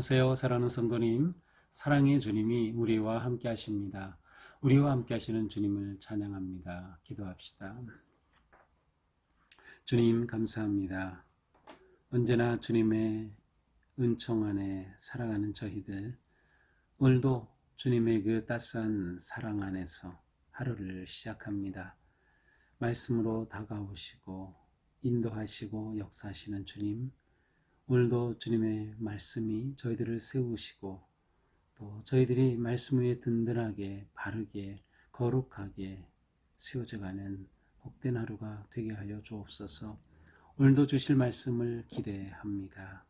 안녕하세요. 사랑하는 성도님. 사랑의 주님이 우리와 함께 하십니다. 우리와 함께 하시는 주님을 찬양합니다. 기도합시다. 주님, 감사합니다. 언제나 주님의 은총 안에 살아가는 저희들, 오늘도 주님의 그 따스한 사랑 안에서 하루를 시작합니다. 말씀으로 다가오시고, 인도하시고, 역사하시는 주님, 오늘도 주님의 말씀이 저희들을 세우시고 또 저희들이 말씀 위에 든든하게 바르게 거룩하게 세워져가는 복된 하루가 되게 하여 주옵소서 오늘도 주실 말씀을 기대합니다.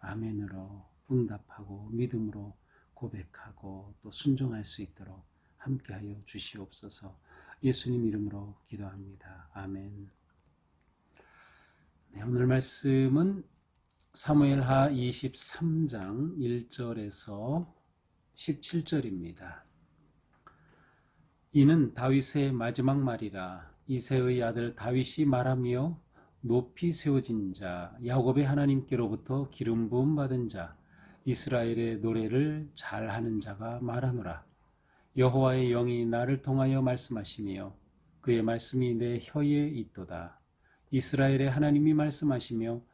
아멘으로 응답하고 믿음으로 고백하고 또 순종할 수 있도록 함께하여 주시옵소서 예수님 이름으로 기도합니다. 아멘. 네, 오늘 말씀은 사무엘하 23장 1절에서 17절입니다. 이는 다윗의 마지막 말이라 이세의 아들 다윗이 말하며 높이 세워진 자 야곱의 하나님께로부터 기름 부음 받은 자 이스라엘의 노래를 잘하는 자가 말하노라 여호와의 영이 나를 통하여 말씀하시며 그의 말씀이 내 혀에 있도다 이스라엘의 하나님이 말씀하시며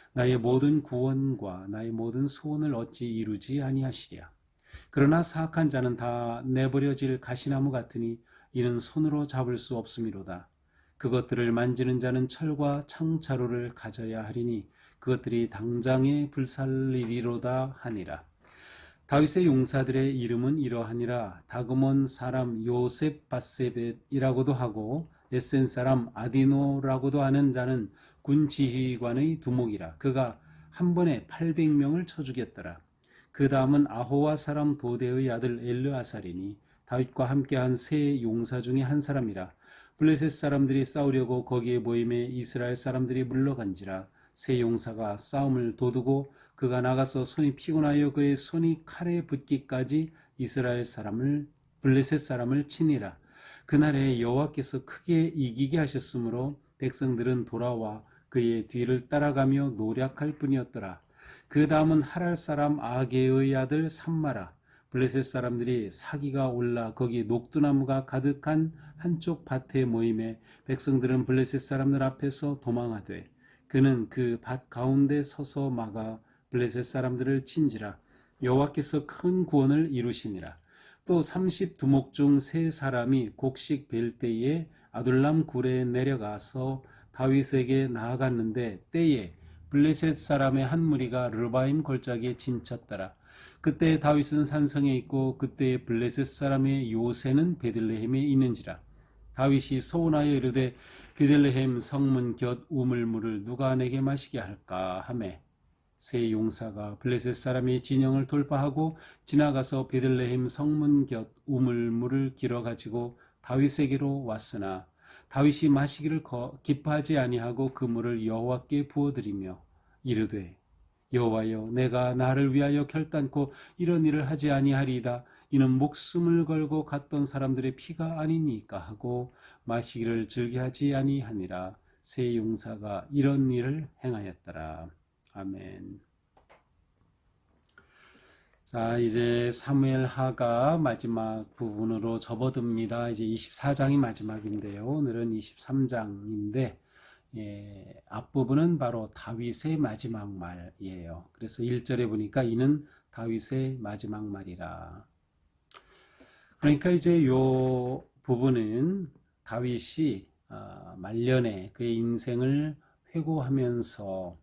나의 모든 구원과 나의 모든 소원을 어찌 이루지 아니하시랴. 그러나 사악한 자는 다 내버려질 가시나무 같으니 이는 손으로 잡을 수 없음이로다. 그것들을 만지는 자는 철과 창자로를 가져야 하리니 그것들이 당장에 불살리리로다 하니라. 다윗의 용사들의 이름은 이러하니라 다그몬 사람 요셉 바세벳이라고도 하고 에센 사람 아디노라고도 하는 자는 군 지휘관의 두목이라. 그가 한 번에 800명을 쳐 죽였더라. 그 다음은 아호와 사람 도대의 아들 엘르아살이니 다윗과 함께한 세 용사 중에 한 사람이라. 블레셋 사람들이 싸우려고 거기에 모임에 이스라엘 사람들이 물러간지라 세 용사가 싸움을 도두고 그가 나가서 손이 피곤하여 그의 손이 칼에 붙기까지 이스라엘 사람을 블레셋 사람을 치니라 그날에 여호와께서 크게 이기게 하셨으므로 백성들은 돌아와 그의 뒤를 따라가며 노력할 뿐이었더라. 그 다음은 하랄 사람 아게의 아들 삼마라. 블레셋 사람들이 사기가 올라 거기 녹두나무가 가득한 한쪽 밭에 모임에 백성들은 블레셋 사람들 앞에서 도망하되 그는 그 밭 가운데 서서 막아 블레셋 사람들을 친지라 여호와께서 큰 구원을 이루시니라. 또 30두목 중 세 사람이 곡식 벨 때에 아둘람 굴에 내려가서 다윗에게 나아갔는데 때에 블레셋 사람의 한 무리가 르바임 골짜기에 진쳤더라. 그때 다윗은 산성에 있고 그때 블레셋 사람의 요새는 베들레헴에 있는지라. 다윗이 소원하여 이르되 베들레헴 성문 곁 우물물을 누가 내게 마시게 할까 하매 세 용사가 블레셋 사람의 진영을 돌파하고 지나가서 베들레헴 성문 곁 우물물을 길어 가지고 다윗에게로 왔으나 다윗이 마시기를 기뻐하지 아니하고 그 물을 여호와께 부어드리며 이르되 여호와여 내가 나를 위하여 결단코 이런 일을 하지 아니하리이다. 이는 목숨을 걸고 갔던 사람들의 피가 아니니까 하고 마시기를 즐겨하지 아니하니라. 세 용사가 이런 일을 행하였더라 아멘. 자, 이제 사무엘 하가 마지막 부분으로 접어듭니다. 이제 24장이 마지막인데요. 오늘은 23장인데, 예, 앞부분은 바로 다윗의 마지막 말이에요. 그래서 1절에 보니까 이는 다윗의 마지막 말이라. 그러니까 이제 요 부분은 다윗이 어, 말년에 그의 인생을 회고하면서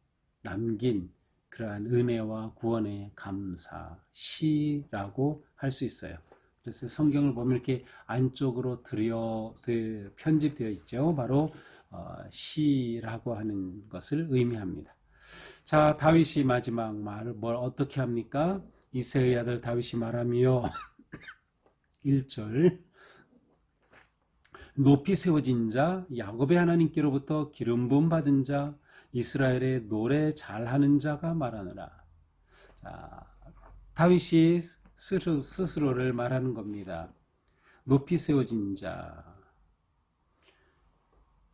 남긴 그러한 은혜와 구원의 감사, 시라고 할 수 있어요. 그래서 성경을 보면 이렇게 안쪽으로 들여, 편집되어 있죠. 바로 어, 시라고 하는 것을 의미합니다. 자, 다윗이 마지막 말을 뭘 어떻게 합니까? 이세의 아들 다윗이 말하며 1절 높이 세워진 자 야곱의 하나님께로부터 기름 부음 받은 자 이스라엘의 노래 잘하는 자가 말하느라 자, 다윗이 스스로, 스스로를 말하는 겁니다. 높이 세워진 자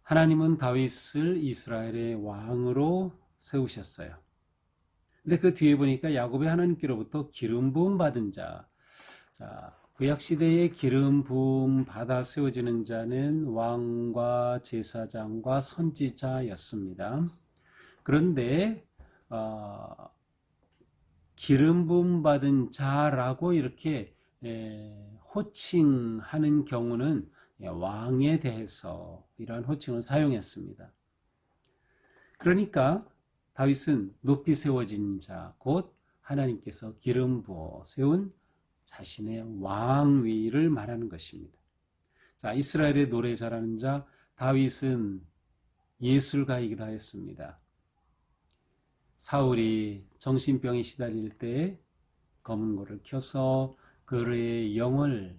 하나님은 다윗을 이스라엘의 왕으로 세우셨어요. 근데 그 뒤에 보니까 야곱의 하나님께로부터 기름 부음 받은 자. 자, 구약 시대에 기름 부음 받아 세워지는 자는 왕과 제사장과 선지자였습니다. 그런데 어, 기름 부음 받은 자라고 이렇게 에, 호칭하는 경우는 예, 왕에 대해서 이러한 호칭을 사용했습니다. 그러니까 다윗은 높이 세워진 자, 곧 하나님께서 기름 부어 세운 자신의 왕위를 말하는 것입니다. 자, 이스라엘의 노래 잘하는 자, 다윗은 예술가이기도 하였습니다. 사울이 정신병에 시달릴 때 검은고를 켜서 그의 영을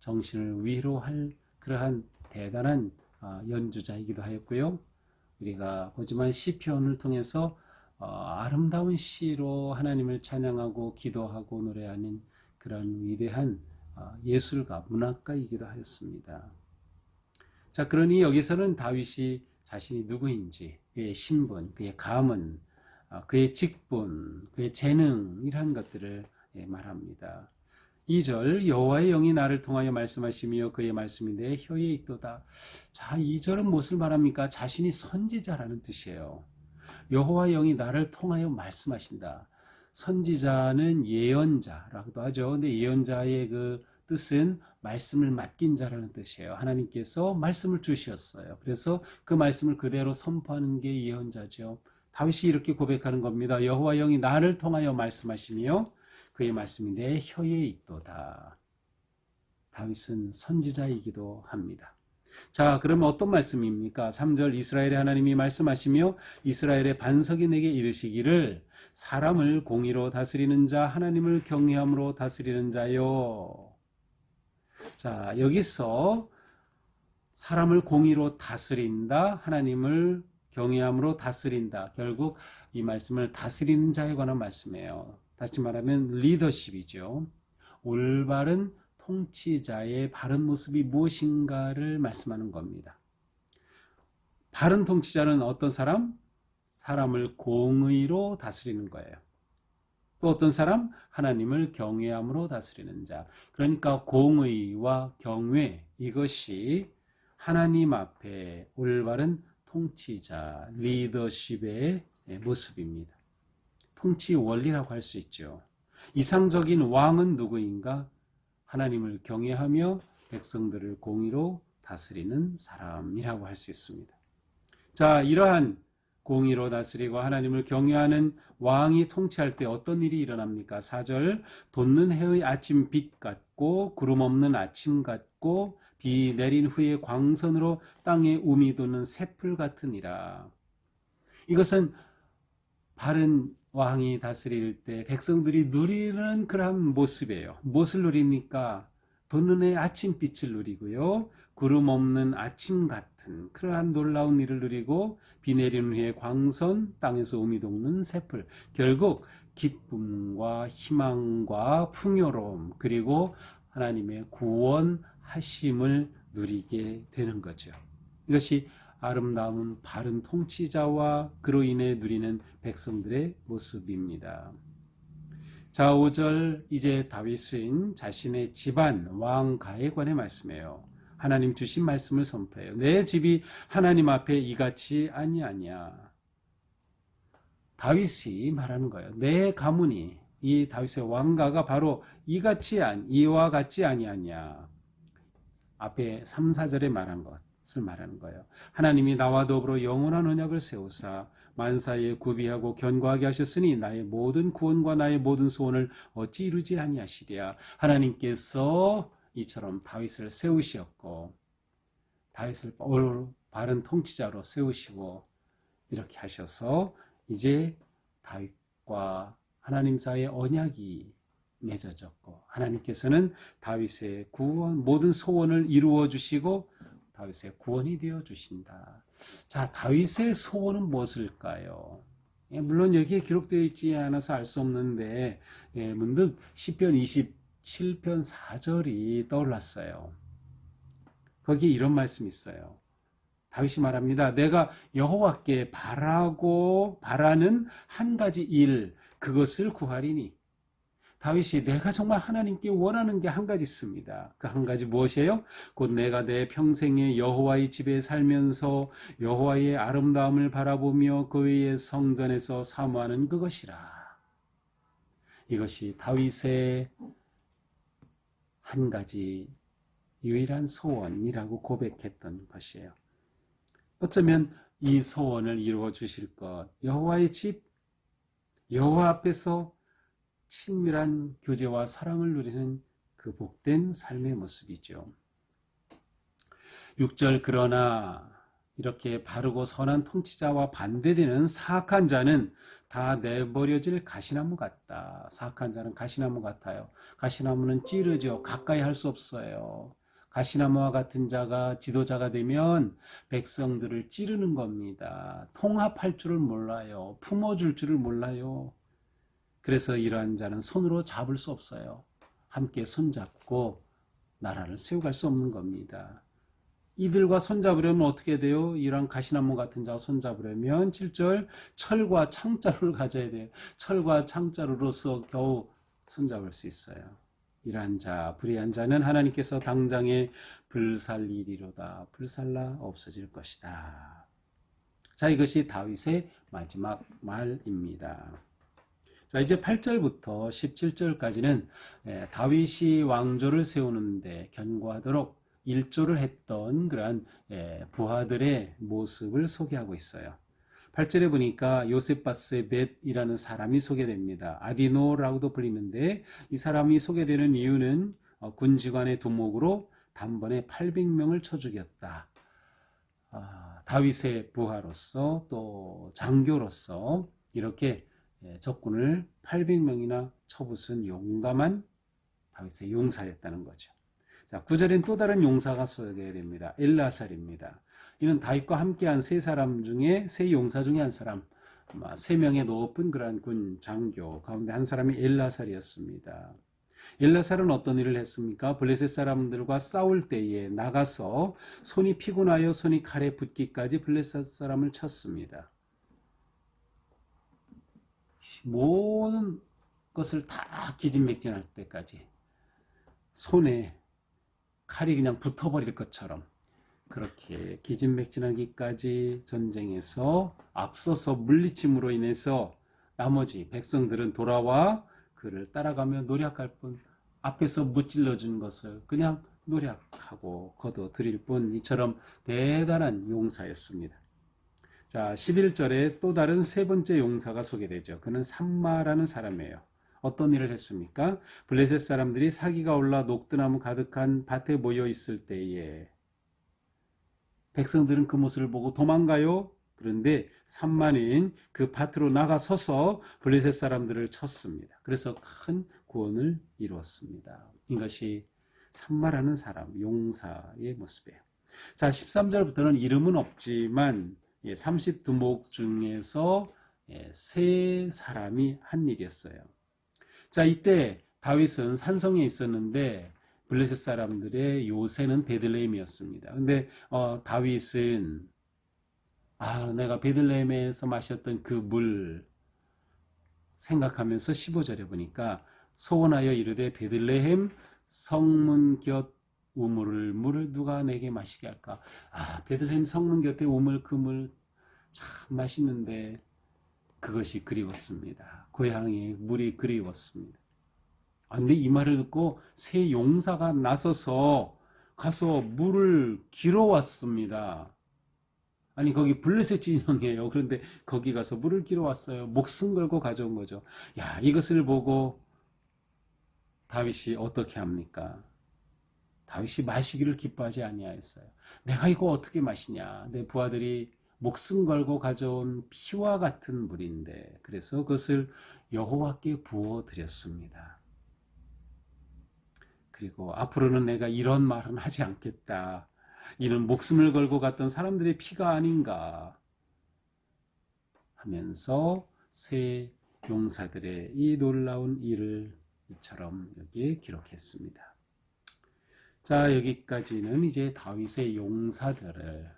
정신을 위로할 그러한 대단한 아, 연주자이기도 하였고요. 우리가 보지만 시편을 통해서 어, 아름다운 시로 하나님을 찬양하고 기도하고 노래하는 그런 위대한 어, 예술가, 문학가이기도 하였습니다. 자, 그러니 여기서는 다윗이 자신이 누구인지, 그의 신분, 그의 어, 그의 직분, 그의 재능 이러한 것들을 예, 말합니다. 2절 여호와의 영이 나를 통하여 말씀하시며 그의 말씀이 내 혀에 있도다. 자, 2절은 무엇을 말합니까? 자신이 선지자라는 뜻이에요. 여호와의 영이 나를 통하여 말씀하신다. 선지자는 예언자라고도 하죠. 근데 예언자의 그 뜻은 말씀을 맡긴 자라는 뜻이에요. 하나님께서 말씀을 주셨어요. 그래서 그 말씀을 그대로 선포하는 게 예언자죠. 다윗이 이렇게 고백하는 겁니다. 여호와 영이 나를 통하여 말씀하시며 그의 말씀이 내 혀에 있도다. 다윗은 선지자이기도 합니다. 자, 그러면 어떤 말씀입니까? 3절 이스라엘의 하나님이 말씀하시며 이스라엘의 반석이 내게 이르시기를 사람을 공의로 다스리는 자 하나님을 경외함으로 다스리는 자요. 자, 여기서 사람을 공의로 다스린다, 하나님을 경외함으로 다스린다. 결국 이 말씀을 다스리는 자에 관한 말씀이에요. 다시 말하면 리더십이죠. 올바른 통치자의 바른 모습이 무엇인가를 말씀하는 겁니다. 바른 통치자는 어떤 사람? 사람을 공의로 다스리는 거예요. 또 어떤 사람? 하나님을 경외함으로 다스리는 자. 그러니까 공의와 경외 이것이 하나님 앞에 올바른 통치자, 리더십의 모습입니다. 통치 원리라고 할 수 있죠. 이상적인 왕은 누구인가? 하나님을 경외하며 백성들을 공의로 다스리는 사람이라고 할 수 있습니다. 자, 이러한 공의로 다스리고 하나님을 경외하는 왕이 통치할 때 어떤 일이 일어납니까? 4절 돋는 해의 아침 빛 같고 구름 없는 아침 같고 비 내린 후에 광선으로 땅에 우미 돋는 새풀 같으니라. 이것은 바른 왕이 다스릴 때 백성들이 누리는 그러한 모습이에요. 무엇을 누립니까? 돋는 아침빛을 누리고요. 구름 없는 아침 같은 그러한 놀라운 일을 누리고 비 내리는 후에 광선, 땅에서 우미 돋는 새풀. 결국 기쁨과 희망과 풍요로움 그리고 하나님의 구원 하심을 누리게 되는 거죠. 이것이 아름다운 바른 통치자와 그로 인해 누리는 백성들의 모습입니다. 자, 5절 이제 다윗은 자신의 집안 왕가에 관해 말씀해요. 하나님 주신 말씀을 선포해요. 내 집이 하나님 앞에 이같이 아니하냐. 다윗이 말하는 거예요. 내 가문이 이 다윗의 왕가가 바로 이같이 안 이와 같지 아니하냐. 앞에 3, 4절에 말한 것. 것을 말하는 거예요. 하나님이 나와 더불어 영원한 언약을 세우사 만사에 구비하고 견고하게 하셨으니 나의 모든 구원과 나의 모든 소원을 어찌 이루지 아니하시랴. 하나님께서 이처럼 다윗을 세우셨고 다윗을 바른 통치자로 세우시고 이렇게 하셔서 이제 다윗과 하나님 사이의 언약이 맺어졌고 하나님께서는 다윗의 구원 모든 소원을 이루어 주시고 다윗의 구원이 되어 주신다. 자, 다윗의 소원은 무엇일까요? 예, 물론 여기에 기록되어 있지 않아서 알 수 없는데 예, 문득 시편 27편 4절이 떠올랐어요. 거기에 이런 말씀이 있어요. 다윗이 말합니다. 내가 여호와께 바라고 바라는 한 가지 일 그것을 구하리니 다윗이 내가 정말 하나님께 원하는 게 한 가지 있습니다. 그 한 가지 무엇이에요? 곧 내가 내 평생에 여호와의 집에 살면서 여호와의 아름다움을 바라보며 그의 성전에서 사모하는 그것이라. 이것이 다윗의 한 가지 유일한 소원이라고 고백했던 것이에요. 어쩌면 이 소원을 이루어 주실 것, 여호와의 집, 여호와 앞에서 친밀한 교제와 사랑을 누리는 그 복된 삶의 모습이죠. 6절 그러나 이렇게 바르고 선한 통치자와 반대되는 사악한 자는 다 내버려질 가시나무 같다. 사악한 자는 가시나무 같아요. 가시나무는 찌르죠. 가까이 할 수 없어요. 가시나무와 같은 자가 지도자가 되면 백성들을 찌르는 겁니다. 통합할 줄을 몰라요. 품어줄 줄을 몰라요. 그래서 이러한 자는 손으로 잡을 수 없어요. 함께 손잡고 나라를 세워갈 수 없는 겁니다. 이들과 손잡으려면 어떻게 돼요? 이런 가시나무 같은 자와 손잡으려면 7절 철과 창자루를 가져야 돼요. 철과 창자루로서 겨우 손잡을 수 있어요. 이러한 자, 불의한 자는 하나님께서 당장에 불살리리로다. 불살라 없어질 것이다. 자, 이것이 다윗의 마지막 말입니다. 자, 이제 8절부터 17절까지는 예, 다윗이 왕조를 세우는데 견고하도록 일조를 했던 그러한 예, 부하들의 모습을 소개하고 있어요. 8절에 보니까 요세바스벳이라는 사람이 소개됩니다. 아디노라고도 불리는데 이 사람이 소개되는 이유는 어, 군지관의 두목으로 단번에 800명을 쳐 죽였다. 아, 다윗의 부하로서 또 장교로서 이렇게 예, 적군을 800명이나 쳐부순 용감한 다윗의 용사였다는 거죠. 자, 9절엔 또 다른 용사가 소개됩니다. 엘라살입니다. 이는 다윗과 함께한 세 사람 중에 세 용사 중에 한 사람, 세 명의 높은 그러한 군 장교 가운데 한 사람이 엘라살이었습니다. 엘라살은 어떤 일을 했습니까? 블레셋 사람들과 싸울 때에 나가서 손이 피곤하여 손이 칼에 붙기까지 블레셋 사람을 쳤습니다. 모든 것을 다 기진맥진할 때까지 손에 칼이 그냥 붙어버릴 것처럼 그렇게 기진맥진하기까지 전쟁에서 앞서서 물리침으로 인해서 나머지 백성들은 돌아와 그를 따라가며 노력할 뿐 앞에서 무찔러 준 것을 그냥 노력하고 거둬 드릴 뿐 이처럼 대단한 용사였습니다. 자, 11절에 또 다른 세 번째 용사가 소개되죠. 그는 삼마라는 사람이에요. 어떤 일을 했습니까? 블레셋 사람들이 사기가 올라 녹두나무 가득한 밭에 모여 있을 때에 백성들은 그 모습을 보고 도망가요. 그런데 삼만인 그 밭으로 나가서서 블레셋 사람들을 쳤습니다. 그래서 큰 구원을 이루었습니다. 이것이 삼마라는 사람, 용사의 모습이에요. 자, 13절부터는 이름은 없지만 30두목 예, 중에서 예, 세 사람이 한 일이었어요. 자, 이때 다윗은 산성에 있었는데 블레셋 사람들의 요새는 베들레헴이었습니다. 근데 어, 다윗은 아, 내가 베들레헴에서 마셨던 그 물 생각하면서 15절에 보니까 소원하여 이르되 베들레헴 성문 곁 우물을 물을 누가 내게 마시게 할까? 아, 베들레헴 성문 곁에 우물 그물 참 맛있는데 그것이 그리웠습니다. 고향의 물이 그리웠습니다. 아, 근데 이 말을 듣고 새 용사가 나서서 가서 물을 길어 왔습니다. 아니 거기 블레셋 진영이에요. 그런데 거기 가서 물을 길어 왔어요. 목숨 걸고 가져온 거죠. 야 이것을 보고 다윗이 어떻게 합니까? 다윗이 마시기를 기뻐하지 아니하였어요. 내가 이거 어떻게 마시냐? 내 부하들이 목숨 걸고 가져온 피와 같은 물인데 그래서 그것을 여호와께 부어 드렸습니다. 그리고 앞으로는 내가 이런 말은 하지 않겠다. 이는 목숨을 걸고 갔던 사람들의 피가 아닌가 하면서 새 용사들의 이 놀라운 일을 이처럼 여기에 기록했습니다. 자, 여기까지는 이제 다윗의 용사들을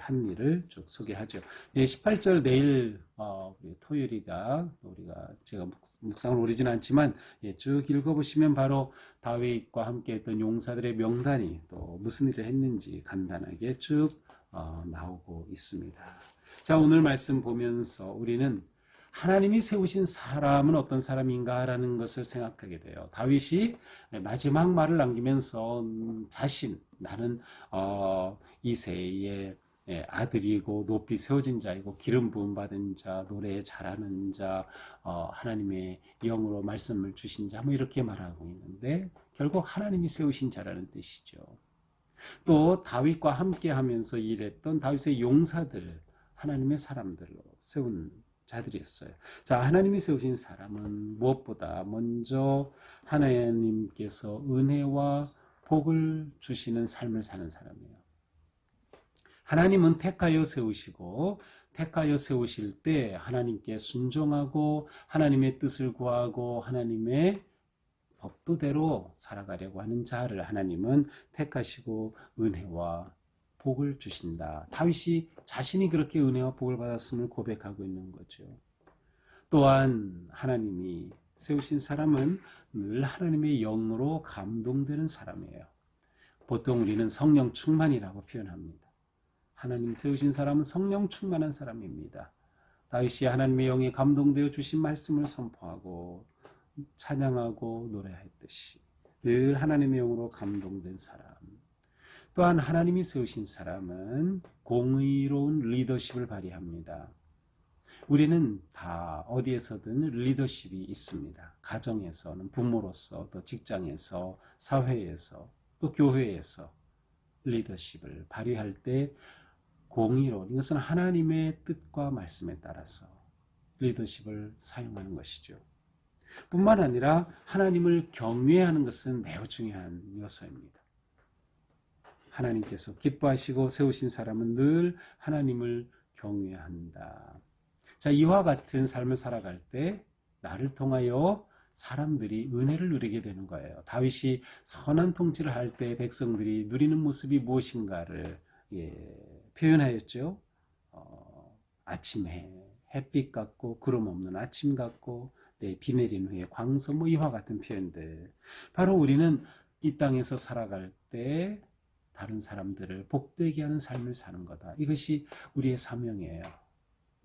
한 일을 쭉 소개하죠. 네, 18절 내일 어, 우리 토요일이가 우리가 제가 묵상을 오리진 않지만 예, 쭉 읽어보시면 바로 다윗과 함께했던 용사들의 명단이 또 무슨 일을 했는지 간단하게 쭉 어, 나오고 있습니다. 자, 오늘 말씀 보면서 우리는 하나님이 세우신 사람은 어떤 사람인가라는 것을 생각하게 돼요. 다윗이 마지막 말을 남기면서 음, 자신 나는 어, 이세의 예, 아들이고 높이 세워진 자이고 기름 부음 받은 자, 노래 잘하는 자, 어, 하나님의 영으로 말씀을 주신 자, 뭐 이렇게 말하고 있는데 결국 하나님이 세우신 자라는 뜻이죠. 또 다윗과 함께 하면서 일했던 다윗의 용사들, 하나님의 사람들로 세운 자들이었어요. 자, 하나님이 세우신 사람은 무엇보다 먼저 하나님께서 은혜와 복을 주시는 삶을 사는 사람이에요. 하나님은 택하여 세우시고 택하여 세우실 때 하나님께 순종하고 하나님의 뜻을 구하고 하나님의 법도대로 살아가려고 하는 자를 하나님은 택하시고 은혜와 복을 주신다. 다윗이 자신이 그렇게 은혜와 복을 받았음을 고백하고 있는 거죠. 또한 하나님이 세우신 사람은 늘 하나님의 영으로 감동되는 사람이에요. 보통 우리는 성령 충만이라고 표현합니다. 하나님 세우신 사람은 성령 충만한 사람입니다. 다윗이 하나님의 영에 감동되어 주신 말씀을 선포하고 찬양하고 노래했듯이 늘 하나님의 영으로 감동된 사람. 또한 하나님이 세우신 사람은 공의로운 리더십을 발휘합니다. 우리는 다 어디에서든 리더십이 있습니다. 가정에서는 부모로서, 또 직장에서, 사회에서, 또 교회에서 리더십을 발휘할 때 공의로운 이것은 하나님의 뜻과 말씀에 따라서 리더십을 사용하는 것이죠. 뿐만 아니라 하나님을 경외하는 것은 매우 중요한 요소입니다. 하나님께서 기뻐하시고 세우신 사람은 늘 하나님을 경외한다. 자, 이와 같은 삶을 살아갈 때 나를 통하여 사람들이 은혜를 누리게 되는 거예요. 다윗이 선한 통치를 할 때 백성들이 누리는 모습이 무엇인가를 예, 표현하였죠. 어, 아침에 햇빛 같고 구름 없는 아침 같고 네, 비 내린 후에 광서 뭐 이와 같은 표현들. 바로 우리는 이 땅에서 살아갈 때 다른 사람들을 복되게 하는 삶을 사는 거다. 이것이 우리의 사명이에요.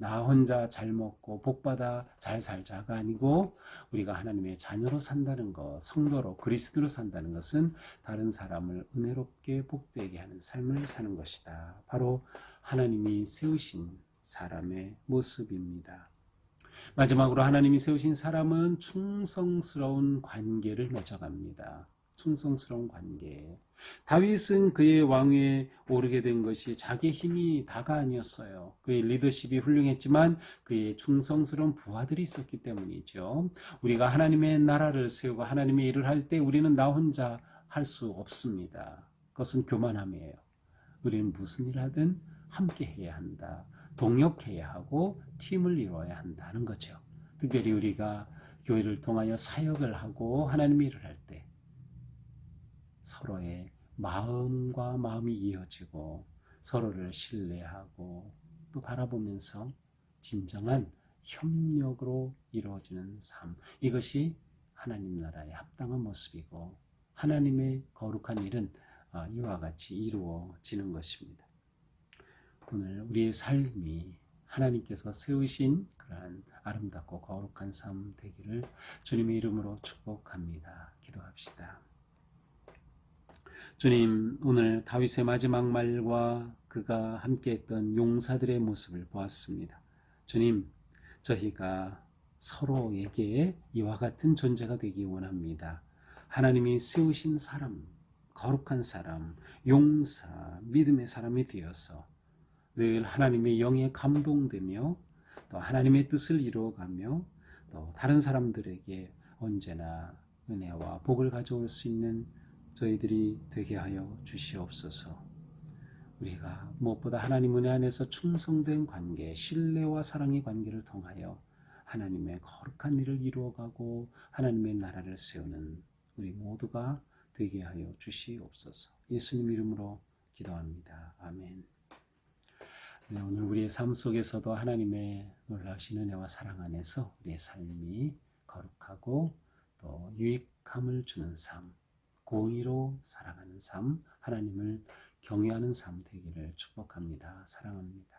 나 혼자 잘 먹고 복받아 잘 살자가 아니고 우리가 하나님의 자녀로 산다는 것, 성도로 그리스도로 산다는 것은 다른 사람을 은혜롭게 복되게 하는 삶을 사는 것이다. 바로 하나님이 세우신 사람의 모습입니다. 마지막으로 하나님이 세우신 사람은 충성스러운 관계를 맺어갑니다. 충성스러운 관계. 다윗은 그의 왕위에 오르게 된 것이 자기 힘이 다가 아니었어요. 그의 리더십이 훌륭했지만 그의 충성스러운 부하들이 있었기 때문이죠. 우리가 하나님의 나라를 세우고 하나님의 일을 할 때 우리는 나 혼자 할 수 없습니다. 그것은 교만함이에요. 우리는 무슨 일 하든 함께 해야 한다. 동역해야 하고 팀을 이루어야 한다는 거죠. 특별히 우리가 교회를 통하여 사역을 하고 하나님의 일을 할 때 서로의 마음과 마음이 이어지고 서로를 신뢰하고 또 바라보면서 진정한 협력으로 이루어지는 삶. 이것이 하나님 나라의 합당한 모습이고 하나님의 거룩한 일은 아, 이와 같이 이루어지는 것입니다. 오늘 우리의 삶이 하나님께서 세우신 그러한 아름답고 거룩한 삶 되기를 주님의 이름으로 축복합니다. 기도합시다. 주님, 오늘 다윗의 마지막 말과 그가 함께했던 용사들의 모습을 보았습니다. 주님, 저희가 서로에게 이와 같은 존재가 되기 원합니다. 하나님이 세우신 사람, 거룩한 사람, 용사, 믿음의 사람이 되어서 늘 하나님의 영에 감동되며 또 하나님의 뜻을 이루어가며 또 다른 사람들에게 언제나 은혜와 복을 가져올 수 있는 저희들이 되게 하여 주시옵소서. 우리가 무엇보다 하나님 은혜 안에서 충성된 관계, 신뢰와 사랑의 관계를 통하여 하나님의 거룩한 일을 이루어가고 하나님의 나라를 세우는 우리 모두가 되게 하여 주시옵소서. 예수님 이름으로 기도합니다. 아멘. 네, 오늘 우리의 삶 속에서도 하나님의 놀라우신 은혜와 사랑 안에서 우리의 삶이 거룩하고 또 유익함을 주는 삶, 공의로 살아가는 삶, 하나님을 경외하는 삶 되기를 축복합니다. 사랑합니다.